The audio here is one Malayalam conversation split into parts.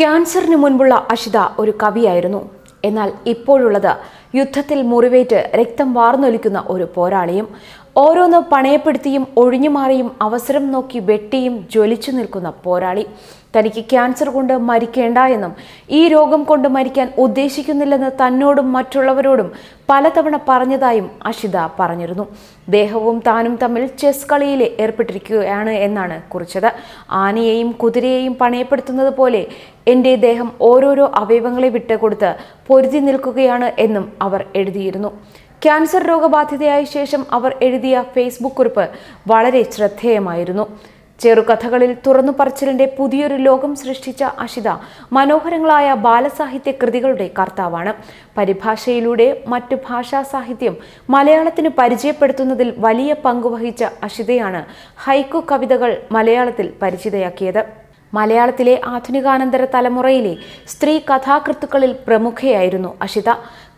ക്യാൻസറിന് മുൻപുള്ള അഷിത ഒരു കവിയായിരുന്നു. എന്നാൽ ഇപ്പോഴുള്ളത് യുദ്ധത്തിൽ മുറിവേറ്റ് രക്തം വാർന്നൊലിക്കുന്ന ഒരു പോരാളിയും ഓരോന്ന് പണയപ്പെടുത്തിയും ഒഴിഞ്ഞുമാറിയും അവസരം നോക്കി വെട്ടിയും ജ്വലിച്ചു നിൽക്കുന്ന പോരാളി. തനിക്ക് ക്യാൻസർ കൊണ്ട് മരിക്കേണ്ട എന്നും ഈ രോഗം കൊണ്ട് മരിക്കാൻ ഉദ്ദേശിക്കുന്നില്ലെന്ന് തന്നോടും മറ്റുള്ളവരോടും പലതവണ പറഞ്ഞതായും അഷിത പറഞ്ഞിരുന്നു. ദേഹവും താനും തമ്മിൽ ചെസ് കളിയിൽ ഏർപ്പെട്ടിരിക്കുകയാണ് എന്നാണ് കുറിച്ചത്. ആനയെയും കുതിരയെയും പണയപ്പെടുത്തുന്നത് പോലെ എന്റെ ദേഹം ഓരോരോ അവയവങ്ങളെ വിട്ടുകൊടുത്ത് പൊരുതി നിൽക്കുകയാണ് എന്നും അവർ എഴുതിയിരുന്നു. ക്യാൻസർ രോഗബാധിതയായ ശേഷം അവർ എഴുതിയ ഫേസ്ബുക്ക് കുറിപ്പ് വളരെ ശ്രദ്ധേയമായിരുന്നു. ചെറുകഥകളിൽ തുറന്നു പറച്ചിലിന്റെ പുതിയൊരു ലോകം സൃഷ്ടിച്ച അഷിത മനോഹരങ്ങളായ ബാലസാഹിത്യ കൃതികളുടെ കർത്താവാണ്. പരിഭാഷയിലൂടെ മറ്റു ഭാഷാ സാഹിത്യം മലയാളത്തിന് പരിചയപ്പെടുത്തുന്നതിൽ വലിയ പങ്കുവഹിച്ച അഷിതയാണ് ഹൈക്കു കവിതകൾ മലയാളത്തിൽ പരിചിതയാക്കിയത്. മലയാളത്തിലെ ആധുനികാനന്തര തലമുറയിലെ സ്ത്രീ കഥാകൃത്തുക്കളിൽ പ്രമുഖയായിരുന്നു അഷിത.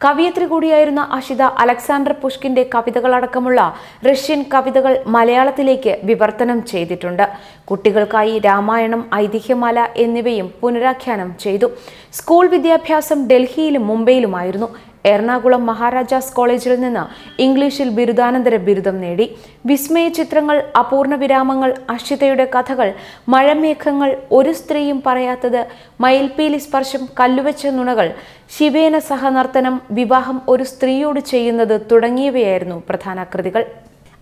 കവിയത്രി കൂടിയായിരുന്ന അഷിത അലക്സാണ്ടർ പുഷ്കിന്റെ കവിതകളടക്കമുള്ള റഷ്യൻ കവിതകൾ മലയാളത്തിലേക്ക് വിവർത്തനം ചെയ്തിട്ടുണ്ട്. കുട്ടികൾക്കായി രാമായണം ഐതിഹ്യമാല എന്നിവയും പുനരാഖ്യാനം ചെയ്തു. സ്കൂൾ വിദ്യാഭ്യാസം ഡൽഹിയിലും മുംബൈയിലുമായിരുന്നു. എറണാകുളം മഹാരാജാസ് കോളേജിൽ നിന്ന് ഇംഗ്ലീഷിൽ ബിരുദാനന്തര ബിരുദം നേടി. വിസ്മയ ചിത്രങ്ങൾ അപൂർണ വിരാമങ്ങൾ അഷിതയുടെ കഥകൾ മഴമേഘങ്ങൾ ഒരു സ്ത്രീയും പറയാത്തത് മയിൽപീലി സ്പർശം കല്ലുവെച്ച നുണകൾ ശിവേന സഹനർത്തനം വിവാഹം ഒരു സ്ത്രീയോട് ചെയ്യുന്നത് തുടങ്ങിയവയായിരുന്നു പ്രധാന കൃതികൾ.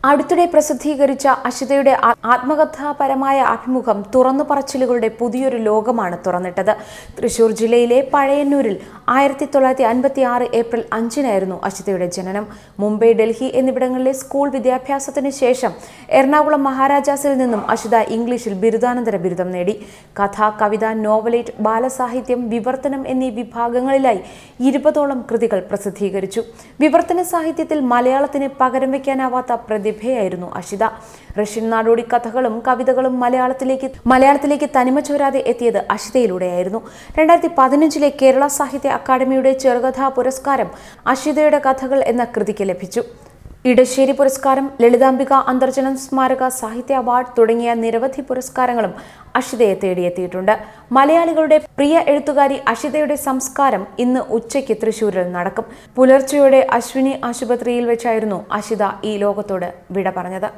അടുത്തിടെ പ്രസിദ്ധീകരിച്ച അഷിതയുടെ ആത്മകഥാപരമായ അഭിമുഖം തുറന്നു പറച്ചിലുകളുടെ പുതിയൊരു ലോകമാണ് തുറന്നിട്ടത്. തൃശൂർ ജില്ലയിലെ പഴയന്നൂരിൽ ആയിരത്തി തൊള്ളായിരത്തി അൻപത്തി ആറ് ഏപ്രിൽ അഞ്ചിനായിരുന്നു അഷിതയുടെ ജനനം. മുംബൈ ഡൽഹി എന്നിവിടങ്ങളിലെ സ്കൂൾ വിദ്യാഭ്യാസത്തിന് ശേഷം എറണാകുളം മഹാരാജാസിൽ നിന്നും അഷിത ഇംഗ്ലീഷിൽ ബിരുദാനന്തര ബിരുദം നേടി. കഥ കവിത നോവലേറ്റ് ബാലസാഹിത്യം വിവർത്തനം എന്നീ വിഭാഗങ്ങളിലായി ഇരുപതോളം കൃതികൾ പ്രസിദ്ധീകരിച്ചു. വിവർത്തന സാഹിത്യത്തിൽ മലയാളത്തിന് പകരം വയ്ക്കാനാവാത്ത പ്രതിഭയായിരുന്നു അഷിത. റഷ്യൻ നാടോടി കഥകളും കവിതകളും മലയാളത്തിലേക്ക് മലയാളത്തിലേക്ക് തനിമ ചോരാതെ എത്തിയത് അഷിതയിലൂടെയായിരുന്നു. രണ്ടായിരത്തി പതിനഞ്ചിലെ കേരള സാഹിത്യ അക്കാദമിയുടെ ചെറുകഥാ പുരസ്കാരം അഷിതയുടെ കഥകൾ എന്ന കൃതിക്ക് ലഭിച്ചു. ഇടശ്ശേരി പുരസ്കാരം ലളിതാംബിക അന്തർജനം സ്മാരക സാഹിത്യ അവാർഡ് തുടങ്ങിയ നിരവധി പുരസ്കാരങ്ങളും അഷിതയെ തേടിയെത്തിയിട്ടുണ്ട്. മലയാളികളുടെ പ്രിയ എഴുത്തുകാരി അഷിതയുടെ സംസ്കാരം ഇന്ന് ഉച്ചയ്ക്ക് തൃശൂരിൽ നടക്കും. പുലർച്ചെയോടെ അശ്വിനി ആശുപത്രിയിൽ വെച്ചായിരുന്നു അഷിത ഈ ലോകത്തോട് വിട പറഞ്ഞത്.